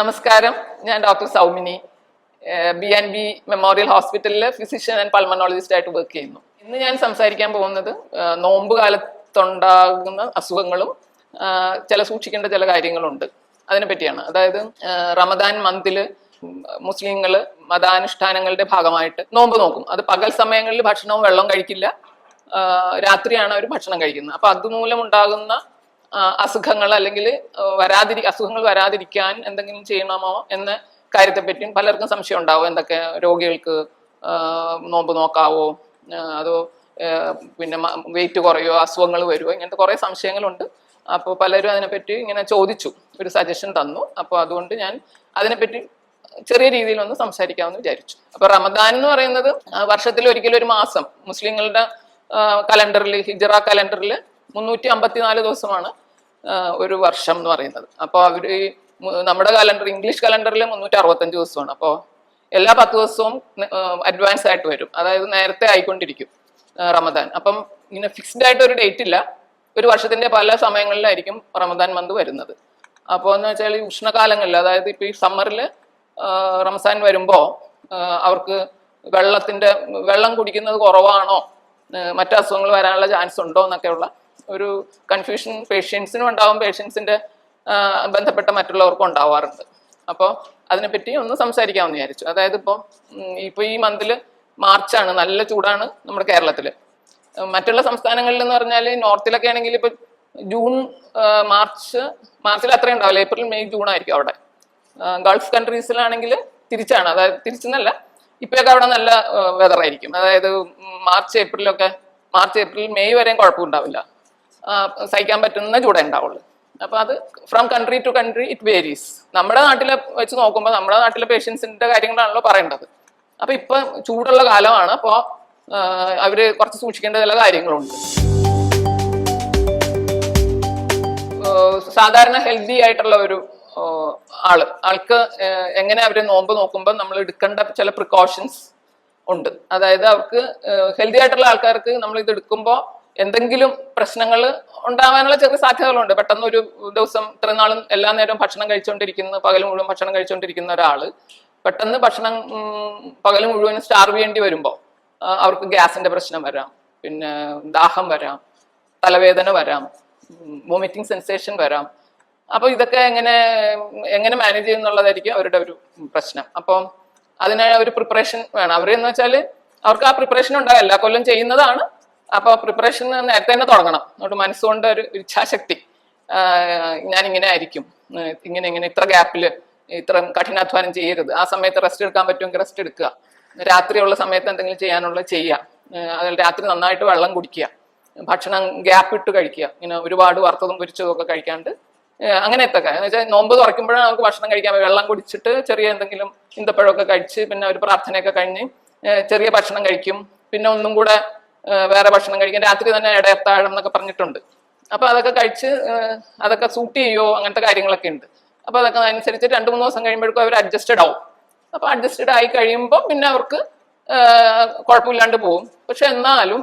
നമസ്കാരം. ഞാൻ doctor Saumini. B and B memorial ഹോസ്പിറ്റലിൽ ഫിസിഷ്യൻ ആൻഡ് പൾമനോളജിസ്റ്റ് ആയിട്ട് വർക്ക് ചെയ്യുന്നു. ഇന്ന് ഞാൻ സംസാരിക്കാൻ പോകുന്നത് നോമ്പ് കാലത്തുണ്ടാകുന്ന അസുഖങ്ങളും ചില സൂക്ഷിക്കേണ്ട ചില കാര്യങ്ങളുണ്ട്. അതിനെ പറ്റിയാണ്. അതായത് റമദാൻ മന്തിൽ മുസ്ലിങ്ങൾ മതാനുഷ്ഠാനങ്ങളുടെ ഭാഗമായിട്ട് നോമ്പ് നോക്കും. അത് പകൽ സമയങ്ങളിൽ ഭക്ഷണവും വെള്ളവും കഴിക്കില്ല. രാത്രിയാണ് അവർ ഭക്ഷണം കഴിക്കുന്നത്. അപ്പൊ അതുമൂലം ഉണ്ടാകുന്ന അസുഖങ്ങൾ അല്ലെങ്കിൽ വരാതിരി അസുഖങ്ങൾ വരാതിരിക്കാൻ എന്തെങ്കിലും ചെയ്യണമോ എന്ന കാര്യത്തെപ്പറ്റിയും പലർക്കും സംശയം ഉണ്ടാവും. എന്തൊക്കെ രോഗികൾക്ക് നോമ്പ് നോക്കാവോ അതോ പിന്നെ വെയിറ്റ് കുറയോ അസുഖങ്ങൾ വരുമോ ഇങ്ങനത്തെ കുറേ സംശയങ്ങളുണ്ട്. അപ്പോൾ പലരും അതിനെപ്പറ്റി ഇങ്ങനെ ചോദിച്ചു ഒരു സജഷൻ തന്നു. അപ്പോൾ അതുകൊണ്ട് ഞാൻ അതിനെപ്പറ്റി ചെറിയ രീതിയിൽ ഒന്ന് സംസാരിക്കാമെന്ന് വിചാരിച്ചു. അപ്പോൾ റമദാൻ എന്ന് പറയുന്നത് വർഷത്തിൽ ഒരിക്കലും ഒരു മാസം മുസ്ലിങ്ങളുടെ കലണ്ടറിൽ ഹിജറ കലണ്ടറിൽ മുന്നൂറ്റി അമ്പത്തിനാല് ദിവസമാണ് ഒരു വർഷം എന്ന് പറയുന്നത്. അപ്പോൾ അവർ നമ്മുടെ കലണ്ടർ ഇംഗ്ലീഷ് കലണ്ടറിൽ മുന്നൂറ്റി അറുപത്തഞ്ച് ദിവസമാണ്. അപ്പോൾ എല്ലാ പത്ത് ദിവസവും അഡ്വാൻസ് ആയിട്ട് വരും. അതായത് നേരത്തെ ആയിക്കൊണ്ടിരിക്കും റമദാൻ. അപ്പം ഇങ്ങനെ ഫിക്സ്ഡ് ആയിട്ട് ഒരു ഡേറ്റ് ഇല്ല. ഒരു വർഷത്തിന്റെ പല സമയങ്ങളിലായിരിക്കും റമദാൻ മന്ത് വരുന്നത്. അപ്പോൾ എന്ന് വെച്ചാൽ ഈ ഉഷ്ണകാലങ്ങളിൽ അതായത് ഇപ്പൊ ഈ സമ്മറിൽ റംസാൻ വരുമ്പോൾ അവർക്ക് വെള്ളത്തിന്റെ വെള്ളം കുടിക്കുന്നത് കുറവാണോ മറ്റു അസുഖങ്ങൾ വരാനുള്ള ചാൻസ് ഉണ്ടോ എന്നൊക്കെയുള്ള ഒരു കൺഫ്യൂഷൻ പേഷ്യൻസിനും ഉണ്ടാവും പേഷ്യൻസിന്റെ ബന്ധപ്പെട്ട മറ്റുള്ളവർക്കും ഉണ്ടാവാറുണ്ട്. അപ്പോൾ അതിനെപ്പറ്റി ഒന്ന് സംസാരിക്കാമെന്ന് വിചാരിച്ചു. അതായത് ഇപ്പോൾ ഇപ്പോൾ ഈ മന്തിൽ മാർച്ചാണ് നല്ല ചൂടാണ് നമ്മുടെ കേരളത്തിൽ മറ്റുള്ള സംസ്ഥാനങ്ങളിൽ എന്ന് പറഞ്ഞാൽ നോർത്തിലൊക്കെ ആണെങ്കിൽ ഇപ്പോൾ ജൂൺ മാർച്ച് മാർച്ചിൽ അത്രയും ഉണ്ടാവില്ല. ഏപ്രിൽ മെയ് ജൂൺ ആയിരിക്കും അവിടെ. ഗൾഫ് കൺട്രീസിലാണെങ്കിൽ തിരിച്ചാണ്. അതായത് തിരിച്ചെന്നല്ല ഇപ്പോഴൊക്കെ അവിടെ നല്ല വെതറായിരിക്കും അതായത് മാർച്ച് ഏപ്രിലൊക്കെ മാർച്ച് ഏപ്രിൽ മെയ് വരെയും കുഴപ്പമുണ്ടാവില്ല. സഹിക്കാൻ പറ്റുന്ന ചൂടേ ഉണ്ടാവുള്ളൂ. അപ്പൊ അത് from country to country it varies നമ്മുടെ നാട്ടിലെ വെച്ച് നോക്കുമ്പോൾ നമ്മുടെ നാട്ടിലെ പേഷ്യൻസിന്റെ കാര്യങ്ങളാണല്ലോ പറയേണ്ടത്. അപ്പൊ ഇപ്പൊ ചൂടുള്ള കാലമാണ് അപ്പോൾ അവർ കുറച്ച് സൂക്ഷിക്കേണ്ട ചില കാര്യങ്ങളുണ്ട്. സാധാരണ ഹെൽത്തി ആയിട്ടുള്ള ഒരു ആൾ. ആൾക്ക് എങ്ങനെ അവർ നോമ്പ് നോക്കുമ്പോൾ നമ്മൾ എടുക്കേണ്ട ചില പ്രിക്കോഷൻസ് ഉണ്ട്. അതായത് അവർക്ക് ഹെൽത്തി ആയിട്ടുള്ള ആൾക്കാർക്ക് നമ്മൾ ഇത് എടുക്കുമ്പോൾ എന്തെങ്കിലും പ്രശ്നങ്ങൾ ഉണ്ടാവാനുള്ള ചെറിയ സാധ്യതകളുണ്ട്. പെട്ടെന്ന് ഒരു ദിവസം ഇത്ര നാളും എല്ലാ നേരവും ഭക്ഷണം കഴിച്ചുകൊണ്ടിരിക്കുന്ന പകൽ മുഴുവൻ ഭക്ഷണം കഴിച്ചുകൊണ്ടിരിക്കുന്ന ഒരാൾ പെട്ടെന്ന് ഭക്ഷണം പകൽ മുഴുവൻ സ്റ്റാർവ് ചെയ്യേണ്ടി വരുമ്പോൾ അവർക്ക് ഗ്യാസിന്റെ പ്രശ്നം വരാം. പിന്നെ ദാഹം വരാം തലവേദന വരാം വോമിറ്റിംഗ് സെൻസേഷൻ വരാം. അപ്പൊ ഇതൊക്കെ എങ്ങനെ എങ്ങനെ മാനേജ് ചെയ്യുന്നുള്ളതായിരിക്കും അവരുടെ ഒരു പ്രശ്നം. അപ്പം അതിനായി ഒരു പ്രിപ്പറേഷൻ വേണം. അവരെന്ന് വെച്ചാൽ അവർക്ക് ആ പ്രിപ്പറേഷൻ ഉണ്ടാകും എല്ലാ കൊല്ലം ചെയ്യുന്നതാണ്. അപ്പൊ പ്രിപ്പറേഷൻ നേരത്തെ തന്നെ തുടങ്ങണം. അതുകൊണ്ട് മനസ്സുകൊണ്ട് ഒരു ഇച്ഛാശക്തി. ഞാൻ ഇങ്ങനെ ആയിരിക്കും. ഇങ്ങനെ ഇങ്ങനെ ഇത്ര ഗ്യാപ്പിൽ ഇത്ര കഠിനാധ്വാനം ചെയ്യരുത്. ആ സമയത്ത് റെസ്റ്റ് എടുക്കാൻ പറ്റുമെങ്കിൽ റെസ്റ്റ് എടുക്കുക. രാത്രിയുള്ള സമയത്ത് എന്തെങ്കിലും ചെയ്യാനുള്ള ചെയ്യുക. അതിൽ രാത്രി നന്നായിട്ട് വെള്ളം കുടിക്കുക. ഭക്ഷണം ഗ്യാപ്പ് ഇട്ട് കഴിക്കുക. ഇങ്ങനെ ഒരുപാട് വറുത്തതും പൊരിച്ചതും ഒക്കെ കഴിക്കാണ്ട്. അങ്ങനത്തെ എന്ന് വെച്ചാൽ നോമ്പ് തുറക്കുമ്പോഴാണ് നമുക്ക് ഭക്ഷണം കഴിക്കാൻ വെള്ളം കുടിച്ചിട്ട് ചെറിയ എന്തെങ്കിലും ഇന്തപ്പഴമൊക്കെ കഴിച്ച് പിന്നെ ഒരു പ്രാർത്ഥനയൊക്കെ കഴിഞ്ഞ് ചെറിയ ഭക്ഷണം കഴിക്കും. പിന്നെ ഒന്നും കൂടെ വേറെ ഭക്ഷണം കഴിക്കും രാത്രി തന്നെ ഇടയത്താഴം എന്നൊക്കെ പറഞ്ഞിട്ടുണ്ട്. അപ്പൊ അതൊക്കെ കഴിച്ച് അതൊക്കെ സൂട്ട് ചെയ്യോ അങ്ങനത്തെ കാര്യങ്ങളൊക്കെ ഉണ്ട്. അപ്പൊ അതൊക്കെ അനുസരിച്ച് രണ്ട് മൂന്ന് ദിവസം കഴിയുമ്പോഴേക്കും അവർ അഡ്ജസ്റ്റഡ് ആവും. അപ്പൊ അഡ്ജസ്റ്റഡ് ആയി കഴിയുമ്പോൾ പിന്നെ അവർക്ക് കുഴപ്പമില്ലാണ്ട് പോകും. പക്ഷെ എന്നാലും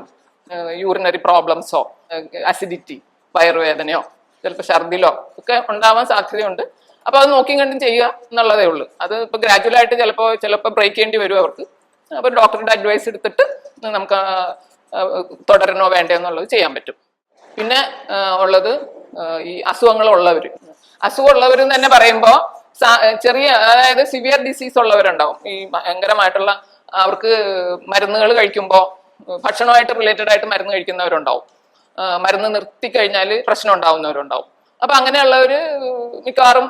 യൂറിനറി പ്രോബ്ലംസോ അസിഡിറ്റി വയറുവേദനയോ ചിലപ്പോൾ ഛർദിലോ ഒക്കെ ഉണ്ടാവാൻ സാധ്യതയുണ്ട്. അപ്പൊ അത് നോക്കിയും കണ്ടും ചെയ്യുക എന്നുള്ളതേ ഉള്ളൂ. അത് ഇപ്പൊ ഗ്രാജുവലായിട്ട് ചിലപ്പോൾ ചിലപ്പോൾ ബ്രേക്ക് ചെയ്യേണ്ടി വരും അവർക്ക്. അപ്പൊ ഡോക്ടറുടെ അഡ്വൈസ് എടുത്തിട്ട് നമുക്ക് തുടരണോ വേണ്ടയോ എന്നുള്ളത് ചെയ്യാൻ പറ്റും. പിന്നെ ഉള്ളത് ഈ അസുഖങ്ങളുള്ളവർ അസുഖമുള്ളവർ തന്നെ പറയുമ്പോൾ ചെറിയ അതായത് സിവിയർ ഡിസീസ് ഉള്ളവരുണ്ടാവും. ഈ ഭയങ്കരമായിട്ടുള്ള അവർക്ക് മരുന്നുകൾ കഴിക്കുമ്പോൾ ഭക്ഷണമായിട്ട് റിലേറ്റഡ് ആയിട്ട് മരുന്ന് കഴിക്കുന്നവരുണ്ടാവും. മരുന്ന് നിർത്തി കഴിഞ്ഞാൽ പ്രശ്നം ഉണ്ടാവുന്നവരുണ്ടാവും. അപ്പൊ അങ്ങനെയുള്ളവർ മിക്കവാറും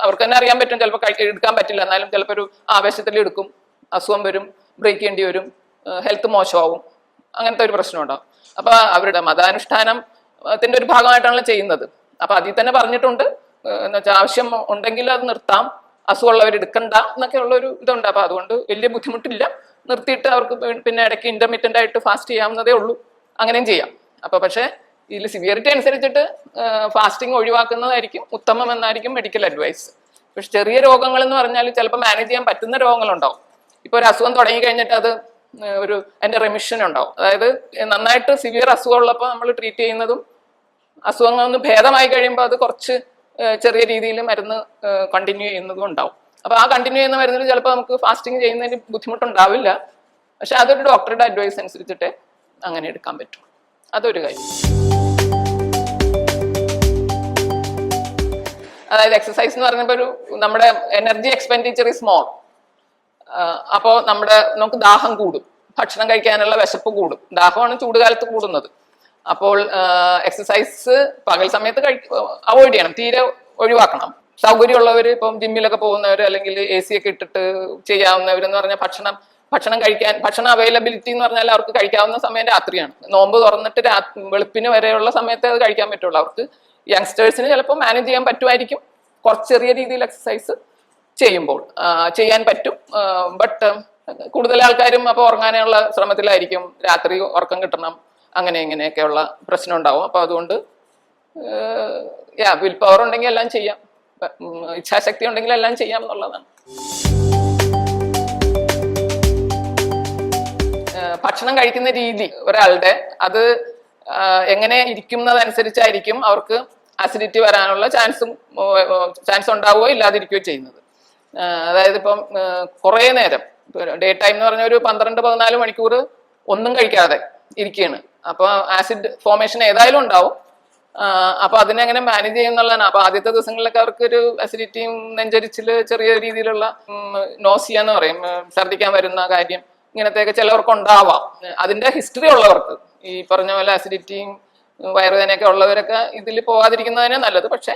അവർക്ക് തന്നെ അറിയാൻ പറ്റും. ചിലപ്പോൾ എടുക്കാൻ പറ്റില്ല. എന്നാലും ചിലപ്പോൾ ഒരു ആവേശത്തിൽ എടുക്കും. അസുഖം വരും ബ്രേക്ക് ചെയ്യേണ്ടി വരും. ഹെൽത്ത് മോശമാവും. അങ്ങനത്തെ ഒരു പ്രശ്നം ഉണ്ടാവും അപ്പൊ അവരുടെ മതാനുഷ്ഠാനം ത്തിന്റെ ഒരു ഭാഗമായിട്ടാണല്ലോ ചെയ്യുന്നത്. അപ്പൊ അതിൽ തന്നെ പറഞ്ഞിട്ടുണ്ട് എന്നുവെച്ചാൽ എന്ന് വെച്ചാൽ ആവശ്യം ഉണ്ടെങ്കിൽ അത് നിർത്താം അസുഖമുള്ളവർ എടുക്കണ്ട എന്നൊക്കെ ഉള്ള ഒരു ഇതുണ്ട്. അപ്പൊ അതുകൊണ്ട് വലിയ ബുദ്ധിമുട്ടില്ല. നിർത്തിയിട്ട് അവർക്ക് പിന്നെ ഇടയ്ക്ക് ഇന്റർമീഡിയന്റ് ആയിട്ട് ഫാസ്റ്റ് ചെയ്യാവുന്നതേ ഉള്ളൂ. അങ്ങനെയും ചെയ്യാം. അപ്പൊ പക്ഷേ ഇതിൽ സിവിയറിറ്റി അനുസരിച്ചിട്ട് ഫാസ്റ്റിംഗ് ഒഴിവാക്കുന്നതായിരിക്കും ഉത്തമം എന്നായിരിക്കും മെഡിക്കൽ അഡ്വൈസ് പക്ഷെ ചെറിയ രോഗങ്ങൾ എന്ന് പറഞ്ഞാൽ ചിലപ്പോൾ മാനേജ് ചെയ്യാൻ പറ്റുന്ന രോഗങ്ങളുണ്ടാവും. ഇപ്പൊ ഒരു അസുഖം തുടങ്ങി കഴിഞ്ഞിട്ട് അത് ഒരു അതിന്റെ റെമിഷൻ ഉണ്ടാവും. അതായത് നന്നായിട്ട് സിവിയർ അസുഖം ഉള്ളപ്പോൾ നമ്മൾ ട്രീറ്റ് ചെയ്യുന്നതും അസുഖങ്ങൾ ഒന്ന് ഭേദമായി കഴിയുമ്പോൾ അത് കുറച്ച് ചെറിയ രീതിയിൽ മരുന്ന് കണ്ടിന്യൂ ചെയ്യുന്നതും ഉണ്ടാവും. അപ്പോൾ ആ കണ്ടിന്യൂ ചെയ്യുന്ന മരുന്നിൽ ചിലപ്പോൾ നമുക്ക് ഫാസ്റ്റിംഗ് ചെയ്യുന്നതിന് ബുദ്ധിമുട്ടുണ്ടാവില്ല. പക്ഷെ അതൊരു ഡോക്ടറുടെ അഡ്വൈസ് അനുസരിച്ചിട്ട് അങ്ങനെ എടുക്കാൻ പറ്റും. അതൊരു കാര്യം. അതായത് എക്സസൈസ് എന്ന് പറയുമ്പോൾ ഒരു നമ്മുടെ എനർജി എക്സ്പെൻഡിച്ചർ ഇസ് സ്മോൾ അപ്പോൾ നമ്മുടെ നമുക്ക് ദാഹം കൂടും. ഭക്ഷണം കഴിക്കാനുള്ള വിശപ്പ് കൂടും. ദാഹമാണ് ചൂടുകാലത്ത് കൂടുന്നത്. അപ്പോൾ എക്സസൈസ് പകൽ സമയത്ത് കഴി അവോയ്ഡ് ചെയ്യണം. തീരെ ഒഴിവാക്കണം. സൗകര്യമുള്ളവർ ഇപ്പം ജിമ്മിലൊക്കെ പോകുന്നവർ അല്ലെങ്കിൽ എ സി ഒക്കെ ഇട്ടിട്ട് ചെയ്യാവുന്നവർ എന്ന് പറഞ്ഞാൽ ഭക്ഷണം ഭക്ഷണം കഴിക്കാൻ ഭക്ഷണം അവൈലബിലിറ്റി എന്ന് പറഞ്ഞാൽ അവർക്ക് കഴിക്കാവുന്ന സമയം രാത്രിയാണ്. നോമ്പ് തുറന്നിട്ട് രാ വെളുപ്പിന് വരെയുള്ള സമയത്ത് അത് കഴിക്കാൻ പറ്റുള്ളൂ. അവർക്ക് യങ്സ്റ്റേഴ്സിന് ചിലപ്പോൾ മാനേജ് ചെയ്യാൻ പറ്റുമായിരിക്കും. കുറച്ച് ചെറിയ രീതിയിൽ എക്സസൈസ് ചെയ്യുമ്പോൾ ചെയ്യാൻ പറ്റും. ബട്ട് കൂടുതൽ ആൾക്കാരും അപ്പോൾ ഉറങ്ങാനുള്ള ശ്രമത്തിലായിരിക്കും. രാത്രി ഉറക്കം കിട്ടണം അങ്ങനെ ഇങ്ങനെയൊക്കെയുള്ള പ്രശ്നം ഉണ്ടാവും. അപ്പോൾ അതുകൊണ്ട് യാ വിൽ പവർ ഉണ്ടെങ്കിൽ എല്ലാം ചെയ്യാം. ഇച്ഛാശക്തി ഉണ്ടെങ്കിൽ എല്ലാം ചെയ്യാം എന്നുള്ളതാണ്. ഭക്ഷണം കഴിക്കുന്ന രീതി ഒരാളുടെ അത് എങ്ങനെ ഇരിക്കുന്നതനുസരിച്ചായിരിക്കും അവർക്ക് അസിഡിറ്റി വരാനുള്ള ചാൻസും ചാൻസ് ഉണ്ടാവുകയോ ഇല്ലാതിരിക്കുകയോ ചെയ്യുന്നത്. അതായത് ഇപ്പം കുറേ നേരം ഡേ ടൈം എന്ന് പറഞ്ഞ ഒരു പന്ത്രണ്ട് പതിനാല് മണിക്കൂർ ഒന്നും കഴിക്കാതെ ഇരിക്കുകയാണ് അപ്പോൾ ആസിഡ് ഫോർമേഷൻ ഏതായാലും ഉണ്ടാവും. അപ്പൊ അതിനെ അതിനെങ്ങനെ മാനേജ് ചെയ്യുന്നുള്ളതാണ് അപ്പൊ ആദ്യത്തെ ദിവസങ്ങളിലൊക്കെ അവർക്ക് ഒരു അസിഡിറ്റിയും നെഞ്ചരിച്ചിൽ ചെറിയ രീതിയിലുള്ള നോസിയ എന്ന് പറയും ഛർദിക്കാൻ വരുന്ന കാര്യം ഇങ്ങനത്തെയൊക്കെ ചിലവർക്ക് ഉണ്ടാവാം. അതിന്റെ ഹിസ്റ്ററി ഉള്ളവർക്ക് ഈ പറഞ്ഞ പോലെ അസിഡിറ്റിയും വയറുവേദനയൊക്കെ ഉള്ളവരൊക്കെ ഇതിൽ പോകാതിരിക്കുന്നതിനെ നല്ലത്. പക്ഷെ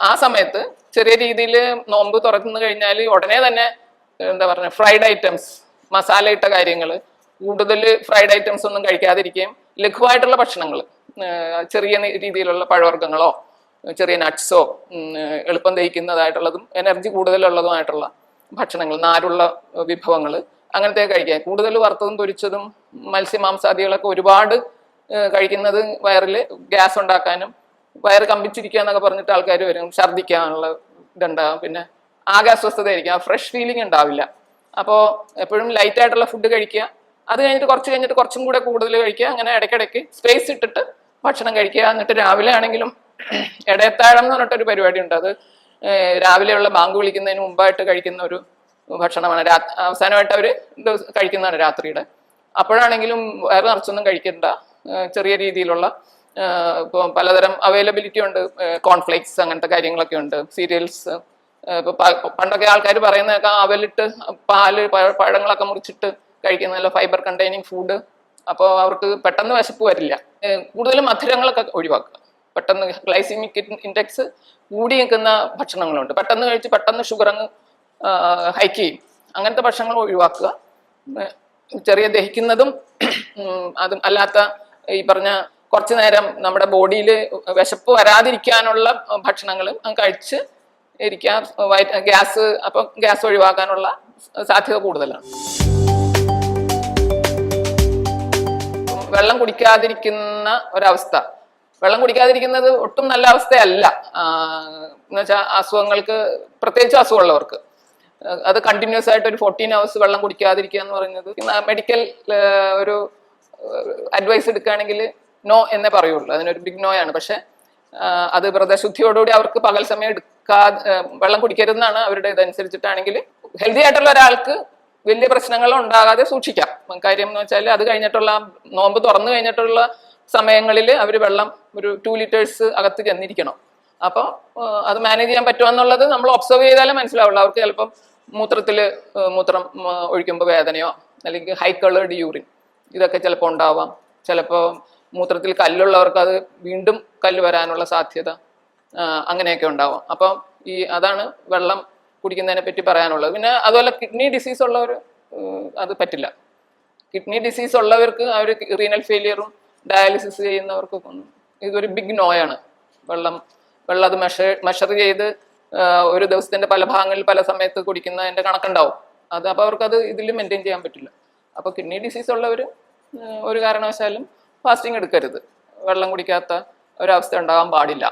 ആ സമയത്ത് ചെറിയ രീതിയിൽ നോമ്പ് തുറന്നു കഴിഞ്ഞാൽ ഉടനെ തന്നെ എന്താ പറയുക ഫ്രൈഡ് ഐറ്റംസ് മസാല ഇട്ട കാര്യങ്ങൾ കൂടുതൽ ഫ്രൈഡ് ഐറ്റംസ് ഒന്നും കഴിക്കാതിരിക്കുകയും ലഘുവായിട്ടുള്ള ഭക്ഷണങ്ങൾ ചെറിയ രീതിയിലുള്ള പഴവർഗങ്ങളോ ചെറിയ നട്ട്സോ എളുപ്പം ദഹിക്കുന്നതായിട്ടുള്ളതും എനർജി കൂടുതലുള്ളതുമായിട്ടുള്ള ഭക്ഷണങ്ങൾ നാരുള്ള വിഭവങ്ങൾ അങ്ങനത്തെ കഴിക്കുക. കൂടുതൽ വറുത്തതും പൊരിച്ചതും മത്സ്യമാംസാദികളൊക്കെ ഒരുപാട് കഴിക്കുന്നത് വയറിൽ ഗ്യാസ് ഉണ്ടാക്കാനും വയറ് കമ്പിച്ചിരിക്കുക എന്നൊക്കെ പറഞ്ഞിട്ട് ആൾക്കാർ വരും. ഛർദ്ദിക്കാനുള്ള ഇതുണ്ടാകും പിന്നെ ആകെ അസ്വസ്ഥതയായിരിക്കും. ആ ഫ്രഷ് ഫീലിംഗ് ഉണ്ടാവില്ല. അപ്പോൾ എപ്പോഴും ലൈറ്റ് ആയിട്ടുള്ള ഫുഡ് കഴിക്കുക. അത് കഴിഞ്ഞിട്ട് കുറച്ച് കഴിഞ്ഞിട്ട് കുറച്ചും കൂടെ കൂടുതൽ കഴിക്കുക. അങ്ങനെ ഇടയ്ക്കിടയ്ക്ക് സ്പേസ് ഇട്ടിട്ട് ഭക്ഷണം കഴിക്കുക. എന്നിട്ട് രാവിലെ ആണെങ്കിലും ഇടയത്താഴം എന്ന് പറഞ്ഞിട്ടൊരു പരിപാടി ഉണ്ട്. അത് രാവിലെയുള്ള ബാങ്ക് വിളിക്കുന്നതിന് മുമ്പായിട്ട് കഴിക്കുന്ന ഒരു ഭക്ഷണമാണ്. രാ അവസാനമായിട്ട് അവർ കഴിക്കുന്നതാണ് രാത്രിയുടെ. അപ്പോഴാണെങ്കിലും വയറ് നിറച്ചൊന്നും കഴിക്കണ്ട. ചെറിയ രീതിയിലുള്ള ഇപ്പോൾ പലതരം അവൈലബിലിറ്റി ഉണ്ട്. കോൺഫ്ലിക്ട്സ് അങ്ങനത്തെ കാര്യങ്ങളൊക്കെ ഉണ്ട്. സീരിയൽസ് ഇപ്പൊ പ- പണ്ടൊക്കെ ആൾക്കാർ പറയുന്നതൊക്കെ അവലിട്ട് പാൽ പഴ- പഴങ്ങളൊക്കെ മുറിച്ചിട്ട് കഴിക്കുന്ന നല്ല ഫൈബർ കണ്ടെയ്നിങ് ഫുഡ് അപ്പോൾ അവർക്ക് പെട്ടെന്ന് വിശപ്പ് വരില്ല. കൂടുതലും മധുരങ്ങളൊക്കെ ഒഴിവാക്കുക. പെട്ടെന്ന് ഗ്ലൈസിമിക് ഇൻഡെക്സ് കൂടി നിൽക്കുന്ന ഭക്ഷണങ്ങളുണ്ട്. പെട്ടെന്ന് കഴിച്ച് പെട്ടെന്ന് ഷുഗർ അങ്ങ് ഹൈക്ക് ചെയ്യും. അങ്ങനത്തെ ഭക്ഷണങ്ങൾ ഒഴിവാക്കുക. ചെറിയ ദഹിക്കുന്നതും അതും അല്ലാത്ത ഈ പറഞ്ഞ കുറച്ചു നേരം നമ്മുടെ ബോഡിയിൽ വിശപ്പ് വരാതിരിക്കാനുള്ള ഭക്ഷണങ്ങൾ കഴിച്ച് ഇരിക്കാൻ ഗ്യാസ് അപ്പം ഗ്യാസ് ഒഴിവാക്കാനുള്ള സാധ്യത കൂടുതലാണ്. വെള്ളം കുടിക്കാതിരിക്കുന്ന ഒരവസ്ഥ. വെള്ളം കുടിക്കാതിരിക്കുന്നത് ഒട്ടും നല്ല അവസ്ഥയല്ല. എന്നുവെച്ചാൽ അസുഖങ്ങൾക്ക് പ്രത്യേകിച്ച് അസുഖമുള്ളവർക്ക്. അത് കണ്ടിന്യൂസ് ആയിട്ട് ഒരു ഫോർട്ടീൻ അവേഴ്സ് വെള്ളം കുടിക്കാതിരിക്കുക എന്ന് പറയുന്നത്. മെഡിക്കൽ ഒരു അഡ്വൈസ് എടുക്കുകയാണെങ്കിൽ നോ എന്നേ പറയുള്ളൂ. അതിനൊരു ബിഗ് നോ ആണ് പക്ഷെ അത് വ്രതശുദ്ധിയോടുകൂടി അവർക്ക് പകൽ സമയം എടുക്കാ വെള്ളം കുടിക്കരുതെന്നാണ് അവരുടെ ഇതനുസരിച്ചിട്ടാണെങ്കിൽ ഹെൽത്തി ആയിട്ടുള്ള ഒരാൾക്ക് വലിയ പ്രശ്നങ്ങൾ ഉണ്ടാകാതെ സൂക്ഷിക്കാം. കാര്യം എന്ന് വെച്ചാൽ അത് കഴിഞ്ഞിട്ടുള്ള നോമ്പ് തുറന്നു കഴിഞ്ഞിട്ടുള്ള സമയങ്ങളിൽ അവർ വെള്ളം ഒരു ടു ലിറ്റേഴ്സ് അകത്ത് ചെന്നിരിക്കണം. അപ്പോൾ അത് മാനേജ് ചെയ്യാൻ പറ്റുമെന്നുള്ളത് നമ്മൾ ഒബ്സർവ് ചെയ്താലേ മനസ്സിലാവുള്ളൂ. അവർക്ക് ചിലപ്പം മൂത്രത്തിൽ മൂത്രം ഒഴിക്കുമ്പോൾ വേദനയോ അല്ലെങ്കിൽ ഹൈ കളേർഡ് യൂറിൻ ഇതൊക്കെ ചിലപ്പോൾ ഉണ്ടാവാം. ചിലപ്പോൾ മൂത്രത്തിൽ കല്ലുള്ളവർക്ക് അത് വീണ്ടും കല്ല് വരാനുള്ള സാധ്യത അങ്ങനെയൊക്കെ ഉണ്ടാവാം. അപ്പം ഈ അതാണ് വെള്ളം കുടിക്കുന്നതിനെ പറ്റി പറയാനുള്ളത്. പിന്നെ അതുപോലെ കിഡ്നി ഡിസീസ് ഉള്ളവർ അത് പറ്റില്ല. കിഡ്നി ഡിസീസ് ഉള്ളവർക്ക് അവർ റീനൽ ഫെയിലിയറും ഡയാലിസിസ് ചെയ്യുന്നവർക്കൊക്കെ ഒന്നും ഇതൊരു ബിഗ് നോയാണ് വെള്ളം വെള്ളം അത് മെഷർ മെഷർ ചെയ്ത് ഒരു ദിവസത്തിന്റെ പല ഭാഗങ്ങളിൽ പല സമയത്ത് കുടിക്കുന്നതിന്റെ കണക്കുണ്ടാവും. അത് അപ്പോൾ അവർക്കത് ഇതിൽ മെയിന്റെയിൻ ചെയ്യാൻ പറ്റില്ല. അപ്പോൾ കിഡ്നി ഡിസീസ് ഉള്ളവർ ഒരു കാരണവശാലും ഫാസ്റ്റിംഗ് എടുക്കരുത്. വെള്ളം കുടിക്കാത്ത ഒരവസ്ഥ ഉണ്ടാകാൻ പാടില്ല.